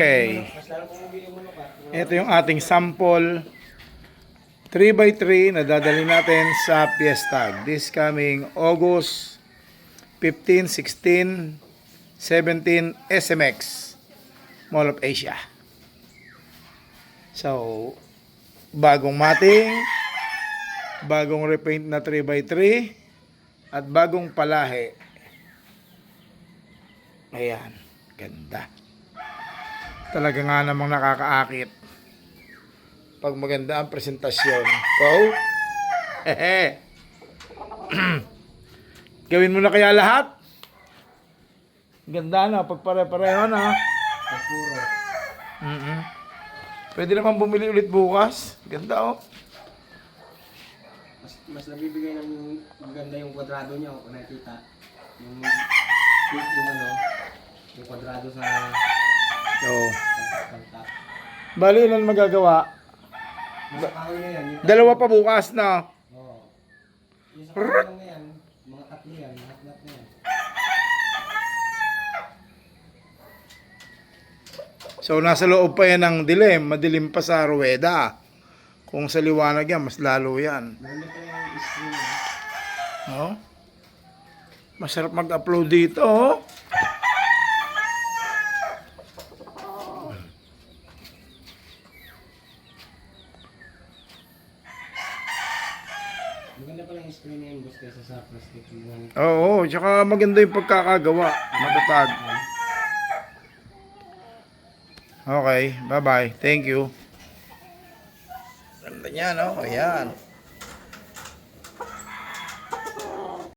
Okay. Ito yung ating sample 3x3 na dadali natin sa Fiesta. This coming August 15, 16, 17 SMX Mall of Asia. So, bagong mating, bagong repaint na 3x3, at bagong palahe. Ayan, ganda. Talaga nga namang nakakaakit pag maganda ang presentasyon. So, hehe. Gawin mo na kaya lahat? Ganda na, pag pare-pareho na. Puro. mm Pwede naman bumili ulit bukas. Ganda oh. Mas, mas nabibigay ng ganda yung kwadrado niya kung nakikita. Yung, yung ano, yung kwadrado sa Kanta. bali ilan magagawa? Kahoy na yan. Dalawa pa bukas na. Oo. Mga tatlo lahat-lahat na. So, nasa loob pa yan ng dilim. Madilim pa sa ruweda. Kung sa liwanag yan, mas lalo yan. Eh. Oh. Masarap mag-upload dito, oh. Maganda pala yung screen na yun, boss, kaysa sa plastic yung Oo, tsaka maganda yung pagkakagawa. Matatag. Okay, bye-bye. Thank you. Ganda niya, no? Ayan.